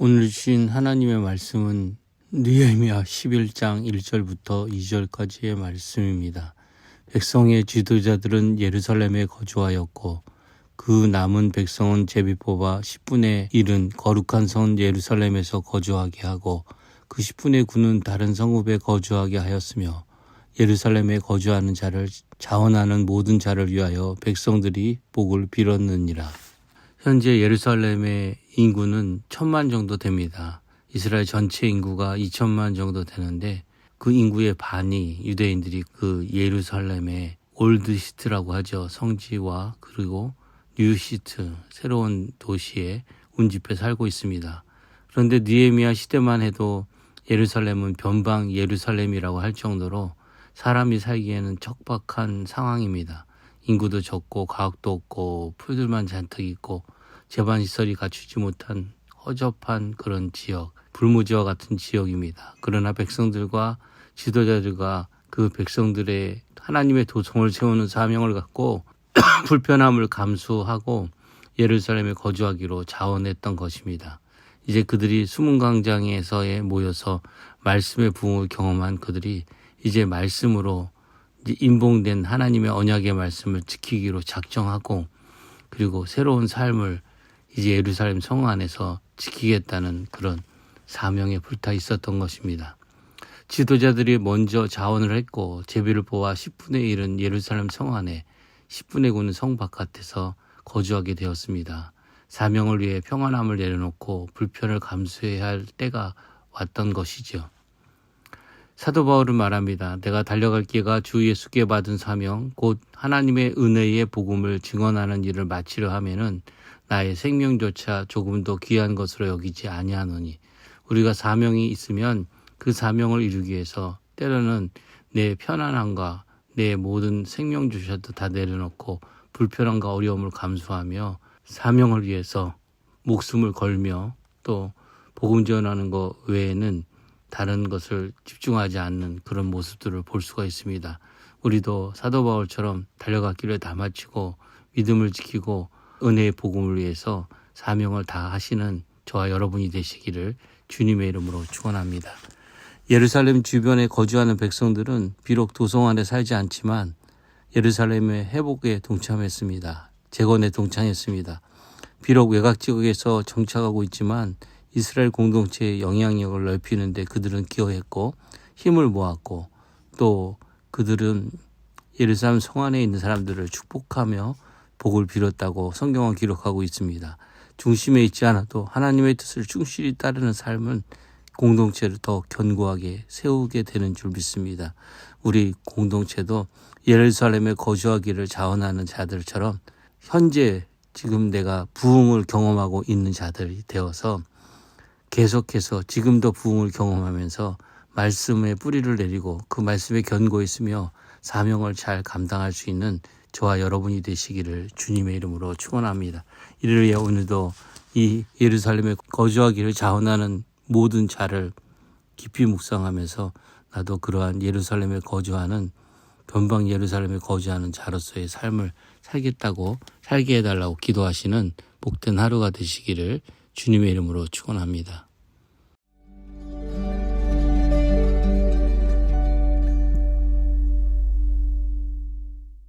오늘 주신 하나님의 말씀은 느헤미야 11장 1절부터 2절까지의 말씀입니다. 백성의 지도자들은 예루살렘에 거주하였고 그 남은 백성은 제비 뽑아 10분의 1은 거룩한 성 예루살렘에서 거주하게 하고 그 10분의 9는 다른 성읍에 거주하게 하였으며 예루살렘에 거주하는 자를 자원하는 모든 자를 위하여 백성들이 복을 빌었느니라. 현재 예루살렘의 인구는 천만 정도 됩니다. 이스라엘 전체 인구가 2천만 정도 되는데 그 인구의 반이 유대인들이 그 예루살렘의 올드 시트라고 하죠. 성지와 그리고 뉴 시트 새로운 도시에 운집해 살고 있습니다. 그런데 니에미아 시대만 해도 예루살렘은 변방 예루살렘이라고 할 정도로 사람이 살기에는 척박한 상황입니다. 인구도 적고 가옥도 없고 풀들만 잔뜩 있고 재반 시설이 갖추지 못한 허접한 그런 지역, 불무지와 같은 지역입니다. 그러나 백성들과 지도자들과 그 백성들의 하나님의 도성을 세우는 사명을 갖고 불편함을 감수하고 예루살렘에 거주하기로 자원했던 것입니다. 이제 그들이 수문 광장에서에 모여서 말씀의 부흥을 경험한 그들이 이제 말씀으로 인봉된 하나님의 언약의 말씀을 지키기로 작정하고 그리고 새로운 삶을 이제 예루살렘 성 안에서 지키겠다는 그런 사명에 불타 있었던 것입니다. 지도자들이 먼저 자원을 했고 제비를 뽑아 10분의 1은 예루살렘 성 안에 10분의 9는 성 바깥에서 거주하게 되었습니다. 사명을 위해 평안함을 내려놓고 불편을 감수해야 할 때가 왔던 것이죠. 사도 바울은 말합니다. 내가 달려갈 기가 주 예수께 받은 사명, 곧 하나님의 은혜의 복음을 증언하는 일을 마치려 하면은 나의 생명조차 조금도 귀한 것으로 여기지 아니하노니 우리가 사명이 있으면 그 사명을 이루기 위해서 때로는 내 편안함과 내 모든 생명조차도 다 내려놓고 불편함과 어려움을 감수하며 사명을 위해서 목숨을 걸며 또 복음 전하는 것 외에는 다른 것을 집중하지 않는 그런 모습들을 볼 수가 있습니다. 우리도 사도 바울처럼 달려갔기를 다 마치고 믿음을 지키고 은혜의 복음을 위해서 사명을 다 하시는 저와 여러분이 되시기를 주님의 이름으로 축원합니다. 예루살렘 주변에 거주하는 백성들은 비록 도성 안에 살지 않지만 예루살렘의 회복에 동참했습니다. 재건에 동참했습니다. 비록 외곽 지역에서 정착하고 있지만 이스라엘 공동체의 영향력을 넓히는데 그들은 기여했고 힘을 모았고 또 그들은 예루살렘 성 안에 있는 사람들을 축복하며 복을 빌었다고 성경은 기록하고 있습니다. 중심에 있지 않아도 하나님의 뜻을 충실히 따르는 삶은 공동체를 더 견고하게 세우게 되는 줄 믿습니다. 우리 공동체도 예루살렘에 거주하기를 자원하는 자들처럼 현재 지금 내가 부흥을 경험하고 있는 자들이 되어서 계속해서 지금도 부흥을 경험하면서 말씀의 뿌리를 내리고 그 말씀에 견고했으며 사명을 잘 감당할 수 있는 저와 여러분이 되시기를 주님의 이름으로 축원합니다. 이를 위해 오늘도 이 예루살렘에 거주하기를 자원하는 모든 자를 깊이 묵상하면서 나도 그러한 예루살렘에 거주하는 변방 예루살렘에 거주하는 자로서의 삶을 살겠다고 살게 해달라고 기도하시는 복된 하루가 되시기를 주님의 이름으로 축원합니다.